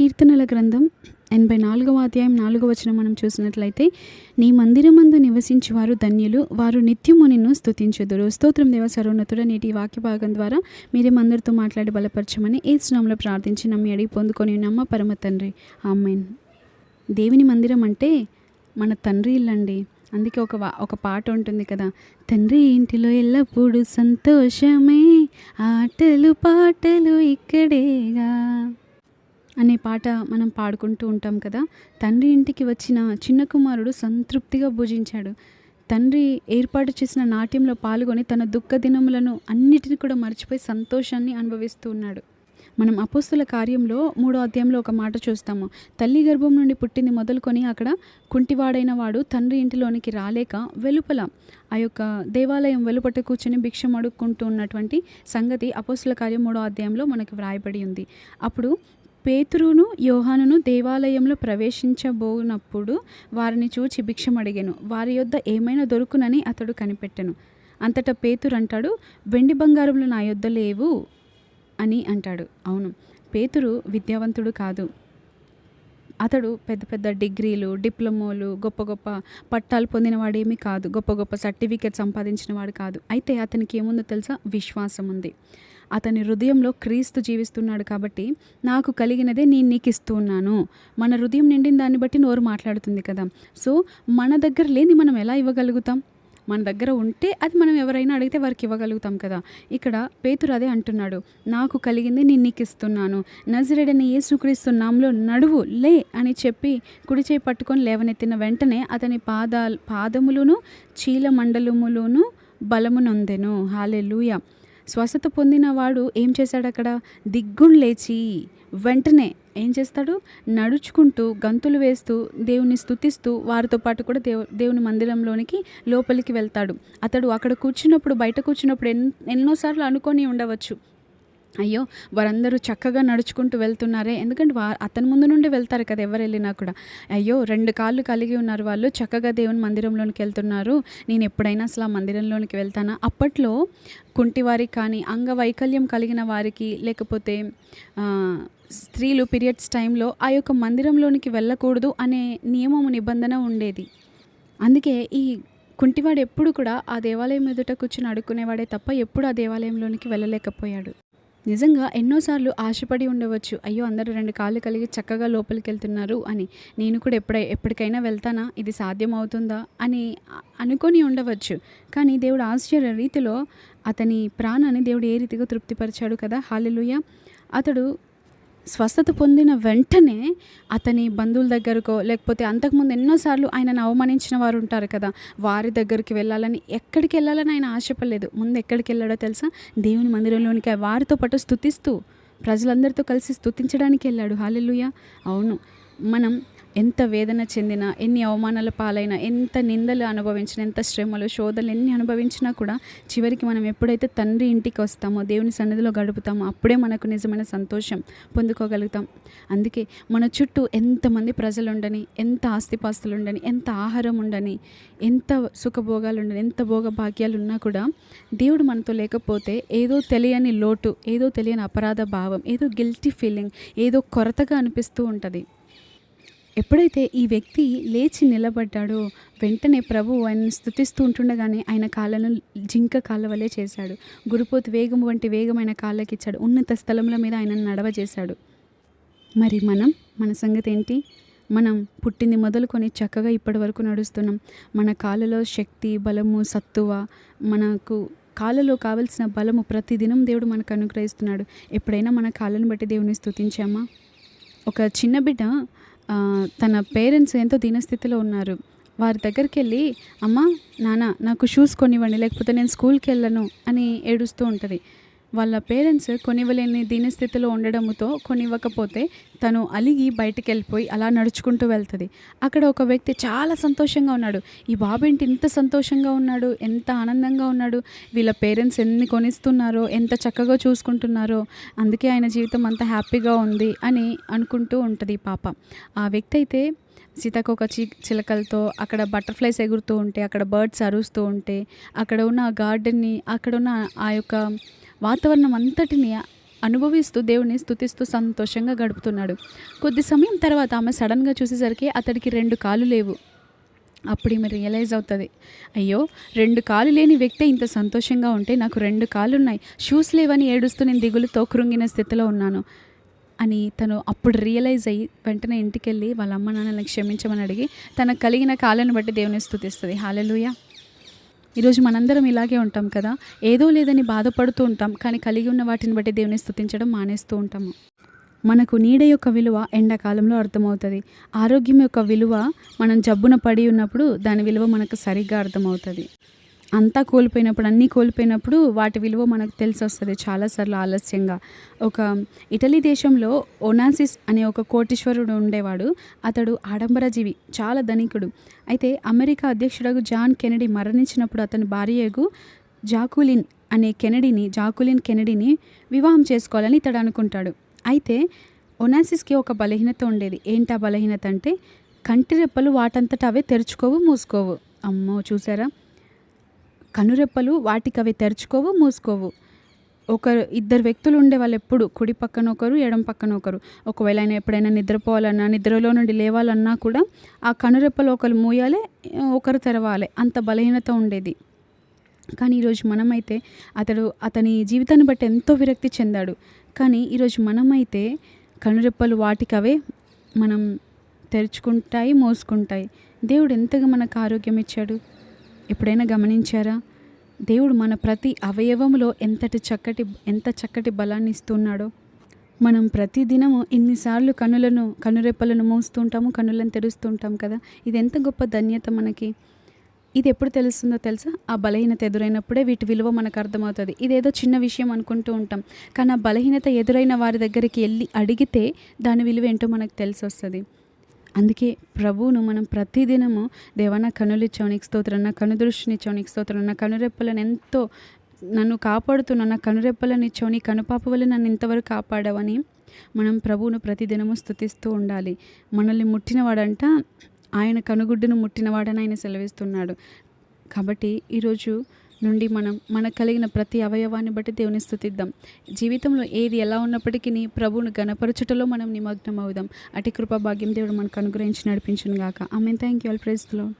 కీర్తనల గ్రంథం ఎనభై నాలుగవ అధ్యాయం నాలుగవ వచనం మనం చూసినట్లయితే నీ మందిరమందు నివసించి వారు ధన్యులు వారు నిత్యము నిన్ను స్తుతించుదురు. స్తోత్రం దేవ సర్వోన్నతుడ నేటి వాక్య భాగం ద్వారా మీరే మందరితో మాట్లాడి బలపరచమని ఏ స్నామంలో ప్రార్థించి నమ్మి అడిగి పొందుకొని నమ్మ పరమ తండ్రి. ఆమెన్. దేవుని మందిరం అంటే మన తండ్రి ఇల్లండి. అందుకే ఒక వా- ఒక పాట ఉంటుంది కదా తండ్రి ఇంటిలో ఎల్లప్పుడూ సంతోషమే ఆటలు పాటలు ఇక్కడేగా అనే పాట మనం పాడుకుంటూ ఉంటాం కదా. తండ్రి ఇంటికి వచ్చిన చిన్న కుమారుడు సంతృప్తిగా భుజించాడు. తండ్రి ఏర్పాటు చేసిన నాట్యంలో పాల్గొని తన దుఃఖ దినములను అన్నిటిని కూడా మర్చిపోయి సంతోషాన్ని అనుభవిస్తూ ఉన్నాడు. మనం అపోస్తుల కార్యంలో మూడో అధ్యాయంలో ఒక మాట చూస్తాము. తల్లి గర్భం నుండి పుట్టింది మొదలుకొని అక్కడ కుంటివాడైన వాడు తండ్రి ఇంటిలోనికి రాలేక వెలుపల ఆ యొక్క దేవాలయం వెలుపట కూర్చొని భిక్షం అడుక్కుంటూ ఉన్నటువంటి సంగతి అపోస్తుల కార్యం మూడో అధ్యాయంలో మనకు వ్రాయబడి ఉంది. అప్పుడు పేతురును యోహానును దేవాలయంలో ప్రవేశించబోనప్పుడు వారిని చూచి భిక్షం అడిగాను వారి యొద్ద ఏమైనా దొరుకునని అతడు కనిపెట్టెను. అంతటా పేతురు అంటాడు వెండి బంగారములు నా యొద్ద లేవు అని అంటాడు. అవును పేతురు విద్యావంతుడు కాదు. అతడు పెద్ద పెద్ద డిగ్రీలు డిప్లొమోలు గొప్ప గొప్ప పట్టాలు పొందినవాడేమీ కాదు. గొప్ప గొప్ప సర్టిఫికేట్ సంపాదించిన వాడు కాదు. అయితే అతనికి ఏముందో తెలుసా? విశ్వాసం ఉంది అతని హృదయంలో క్రీస్తు జీవిస్తున్నాడు కాబట్టి నాకు కలిగినదే నేను నీకు ఇస్తూ ఉన్నాను మన హృదయం నిండిన దాన్ని బట్టి నోరు మాట్లాడుతుంది కదా. సో మన దగ్గర లేని మనం ఎలా ఇవ్వగలుగుతాం? మన దగ్గర ఉంటే అది మనం ఎవరైనా అడిగితే వారికి ఇవ్వగలుగుతాం కదా. ఇక్కడ పేతురు అదే అంటున్నాడు. నాకు కలిగింది నేను నీకు ఇస్తున్నాను. నజరేడని యేసుక్రీస్తు నామంలో నడువు లే అని చెప్పి కుడి చేయి పట్టుకొని లేవనెత్తిన వెంటనే అతని పాదాలు పాదములను చీల మండలములోను బలమునొందెను హాలే లూయ స్వస్థత పొందిన వాడు ఏం చేశాడు అక్కడ దిగ్గుం లేచి వెంటనే ఏం చేస్తాడు? నడుచుకుంటూ గంతులు వేస్తూ దేవుని స్థుతిస్తూ వారితో పాటు కూడా దేవు దేవుని మందిరంలోనికి లోపలికి వెళ్తాడు. అతడు అక్కడ కూర్చున్నప్పుడు బయట కూర్చున్నప్పుడు ఎన్ ఎన్నోసార్లు అనుకొని ఉండవచ్చు. అయ్యో వారందరూ చక్కగా నడుచుకుంటూ వెళ్తున్నారే. ఎందుకంటే వా అతని ముందు నుండి వెళ్తారు కదా ఎవరు వెళ్ళినా కూడా. అయ్యో రెండు కాళ్ళు కలిగి ఉన్నారు వాళ్ళు. చక్కగా దేవుని మందిరంలోనికి వెళ్తున్నారు. నేను ఎప్పుడైనా అసలు ఆ మందిరంలోనికి వెళ్తానా? అప్పట్లో కుంటివారికి కానీ అంగవైకల్యం కలిగిన వారికి లేకపోతే స్త్రీలు పీరియడ్స్ టైంలో ఆ యొక్క మందిరంలోనికి వెళ్ళకూడదు అనే నియమము నిబంధన ఉండేది. అందుకే ఈ కుంటివాడు ఎప్పుడు కూడా ఆ దేవాలయం ఎదుట కూర్చుని అడుక్కునేవాడే తప్ప ఎప్పుడు ఆ దేవాలయంలోనికి వెళ్ళలేకపోయాడు. నిజంగా ఎన్నోసార్లు ఆశపడి ఉండవచ్చు. అయ్యో అందరూ రెండు కాళ్ళు కలిగి చక్కగా లోపలికి వెళ్తున్నారు అని. నేను కూడా ఎప్పుడై ఎప్పటికైనా వెళ్తానా? ఇది సాధ్యం అవుతుందా అని అనుకొని ఉండవచ్చు. కానీ దేవుడు ఆశ్చర్య రీతిలో అతని ప్రాణాన్ని దేవుడు ఏ రీతిగా తృప్తిపరిచాడు కదా? హాలిలుయ. అతడు స్వస్థత పొందిన వెంటనే అతని బంధువుల దగ్గరకో లేకపోతే అంతకుముందు ఎన్నోసార్లు ఆయనను అవమానించిన వారు ఉంటారు కదా. వారి దగ్గరికి వెళ్ళాలని ఎక్కడికి వెళ్ళాలని ఆయన ఆశపడలేదు. ముందు ఎక్కడికి వెళ్ళాడో తెలుసా? దేవుని మందిరంలోనికి వారితో పాటు స్థుతిస్తూ ప్రజలందరితో కలిసి స్థుతించడానికి వెళ్ళాడు. హాలెలుయ అవును. మనం ఎంత వేదన చెందినా ఎన్ని అవమానాల పాలైనా ఎంత నిందలు అనుభవించిన ఎంత శ్రమలు శోధనలు ఎన్ని అనుభవించినా కూడా చివరికి మనం ఎప్పుడైతే తండ్రి ఇంటికి వస్తామో దేవుని సన్నిధిలో గడుపుతామో అప్పుడే మనకు నిజమైన సంతోషం పొందుకోగలుగుతాం. అందుకే మన చుట్టూ ఎంతమంది ప్రజలు ఉండని ఎంత ఆస్తిపాస్తులు ఉండని ఎంత ఆహారం ఉండని ఎంత సుఖభోగాలు ఉండని ఎంత భోగ భాగ్యాలు ఉన్నా కూడా దేవుడు మనతో లేకపోతే ఏదో తెలియని లోటు ఏదో తెలియని అపరాధ భావం ఏదో గిల్టీ ఫీలింగ్ ఏదో కొరతగా అనిపిస్తూ ఉంటుంది. ఎప్పుడైతే ఈ వ్యక్తి లేచి నిలబడ్డాడో వెంటనే ప్రభు ఆయన్ని స్థుతిస్తూ ఉంటుండగానే ఆయన కాళ్ళను జింక కాళ్ళ వలె చేశాడు. గురుపోతు వేగం వంటి వేగమైన కాళ్ళకి ఇచ్చాడు. ఉన్నత స్థలముల మీద ఆయనను నడవజేశాడు. మరి మనం మన సంగతి ఏంటి? మనం పుట్టింది మొదలుకొని చక్కగా ఇప్పటి వరకు నడుస్తున్నాం. మన కాళ్ళలో శక్తి బలము సత్తువ మనకు కాళ్ళలో కావలసిన బలము ప్రతిదినం దేవుడు మనకు అనుగ్రహిస్తున్నాడు. ఎప్పుడైనా మన కాళ్ళను బట్టి దేవుని స్థుతించామా ఒక చిన్న బిడ్డ తన పేరెంట్స్ ఎంతో దీనస్థితిలో ఉన్నారు. వారి దగ్గరికి వెళ్ళి అమ్మ నాన్న నాకు షూస్ కొనివ్వండి లేకపోతే నేను స్కూల్కి వెళ్ళను అని ఏడుస్తూ ఉంటుంది. వాళ్ళ పేరెంట్స్ కొనివ్వలేని దీనస్థితిలో ఉండడంతో కొనివ్వకపోతే తను అలిగి బయటికి వెళ్ళిపోయి అలా నడుచుకుంటూ వెళ్తుంది. అక్కడ ఒక వ్యక్తి చాలా సంతోషంగా ఉన్నాడు. ఈ బాబు ఏంటి ఇంత సంతోషంగా ఉన్నాడు? ఎంత ఆనందంగా ఉన్నాడు? వీళ్ళ పేరెంట్స్ ఎన్ని కొనిస్తున్నారో? ఎంత చక్కగా చూసుకుంటున్నారో? అందుకే ఆయన జీవితం అంత హ్యాపీగా ఉంది అని అనుకుంటూ ఉంటుంది పాప. ఆ వ్యక్తి అయితే సీతాకోక చి చిలకలతో అక్కడ బటర్ఫ్లైస్ ఎగురుతూ ఉంటే అక్కడ బర్డ్స్ అరుస్తూ ఉంటే అక్కడ ఉన్న ఆ గార్డెన్ని అక్కడ ఉన్న ఆ యొక్క వాతావరణం అంతటిని అనుభవిస్తూ దేవుని స్థుతిస్తూ సంతోషంగా గడుపుతున్నాడు. కొద్ది సమయం తర్వాత ఆమె సడన్గా చూసేసరికి అతడికి రెండు కాలు లేవు. అప్పుడు ఈమె రియలైజ్ అవుతుంది. అయ్యో రెండు కాలు లేని వ్యక్తి ఇంత సంతోషంగా ఉంటే నాకు రెండు కాళ్ళు ఉన్నాయి షూస్ లేవని ఏడుస్తూ నేను దిగులుతో కృంగిన స్థితిలో ఉన్నాను అని తను అప్పుడు రియలైజ్ అయ్యి వెంటనే ఇంటికి వెళ్ళి వాళ్ళ అమ్మ నాన్నని క్షమించమని అడిగి తనకు కలిగిన కాళ్ళని బట్టి దేవుని స్థుతిస్తుంది హాలలుయా. ఈరోజు మనందరం ఇలాగే ఉంటాం కదా? ఏదో లేదని బాధపడుతూ ఉంటాం కానీ కలిగి ఉన్న వాటిని బట్టి దేవుని స్థుతించడం మానేస్తూ ఉంటాము. మనకు నీడ యొక్క విలువ ఎండాకాలంలో అర్థమవుతుంది. ఆరోగ్యం యొక్క విలువ మనం జబ్బున పడి ఉన్నప్పుడు దాని విలువ మనకు సరిగ్గా అర్థమవుతుంది. అంతా కోల్పోయినప్పుడు అన్నీ కోల్పోయినప్పుడు వాటి విలువ మనకు తెలిసి వస్తుంది. చాలాసార్లు ఆలస్యంగా. ఒక ఇటలీ దేశంలో ఒనాసిస్ అనే ఒక కోటీశ్వరుడు ఉండేవాడు. అతడు ఆడంబర జీవి చాలా ధనికుడు. అయితే అమెరికా అధ్యక్షుడు జాన్ కెనడీ మరణించినప్పుడు అతని భార్యకు జాకులిన్ అనే కెనడీని జాకులిన్ కెనడీని వివాహం చేసుకోవాలని ఇతడు అనుకుంటాడు. అయితే ఒనాసిస్కి ఒక బలహీనత ఉండేది. ఏంటి ఆ బలహీనత అంటే కంటి రెప్పలు వాటంతట అవే తెరుచుకోవు మూసుకోవు. అమ్మో చూసారా? కనురెప్పలు వాటికి తెరుచుకోవు మూసుకోవు. ఒకరు ఇద్దరు వ్యక్తులు ఉండే వాళ్ళు ఎప్పుడు కుడి పక్కన ఒకరు ఎడం పక్కన ఒకరు. ఒకవేళ ఆయన ఎప్పుడైనా నిద్రపోవాలన్నా నిద్రలో నుండి లేవాలన్నా కూడా ఆ కనురెప్పలు ఒకరు మూయాలి ఒకరు తెరవాలి. అంత బలహీనత ఉండేది. కానీ ఈరోజు మనమైతే అతడు అతని జీవితాన్ని బట్టి ఎంతో విరక్తి చెందాడు. కానీ ఈరోజు మనమైతే కనురెప్పలు వాటికవే మనం తెరుచుకుంటాయి మోసుకుంటాయి. దేవుడు ఎంతగా మనకు ఆరోగ్యం ఇచ్చాడు? ఎప్పుడైనా గమనించారా? దేవుడు మన ప్రతి అవయవములో ఎంతటి చక్కటి ఎంత చక్కటి బలాన్ని ఇస్తున్నాడో. మనం ప్రతి దినము ఇన్నిసార్లు కనులను కనురెప్పలను మూస్తుంటాము కనులను తెరుస్తుంటాం కదా. ఇది ఎంత గొప్ప ధన్యత మనకి. ఇది ఎప్పుడు తెలుస్తుందో తెలుసా? ఆ బలహీనత ఎదురైనప్పుడే వీటి విలువ మనకు అర్థమవుతుంది. ఇదేదో చిన్న విషయం అనుకుంటూ ఉంటాం. కానీ ఆ బలహీనత ఎదురైన వారి దగ్గరికి వెళ్ళి అడిగితే దాని విలువ ఏంటో మనకు తెలిసి వస్తుంది అందుకే ప్రభువును మనం ప్రతిదినము దేవా నా కనులు స్తోత్రం నా కను దృష్టిని స్తోత్రం నా కనురెప్పలను ఎంతో నన్ను కాపాడుతున్న నా కనురెప్పలను ఇచ్చావు నీ కనుపాప వల్ల నన్ను ఇంతవరకు కాపాడవని మనం ప్రభువును ప్రతిదినము స్తుతిస్తూ ఉండాలి. మనల్ని ముట్టినవాడంట ఆయన కనుగుడ్డును ముట్టినవాడని ఆయన సెలవిస్తున్నాడు. కాబట్టి ఈరోజు నుండి మనం మనకు కలిగిన ప్రతి అవయవాన్ని బట్టి దేవుని స్థుతిద్దాం. జీవితంలో ఏది ఎలా ఉన్నప్పటికీ ప్రభువును గణపరచుటలో మనం నిమగ్నం అవుదాం అటు కృపా భాగ్యం దేవుడు మనకు అనుగ్రహించి నడిపించును గాక ఆమె థ్యాంక్ యూ ఆల్ ప్రైజ్లో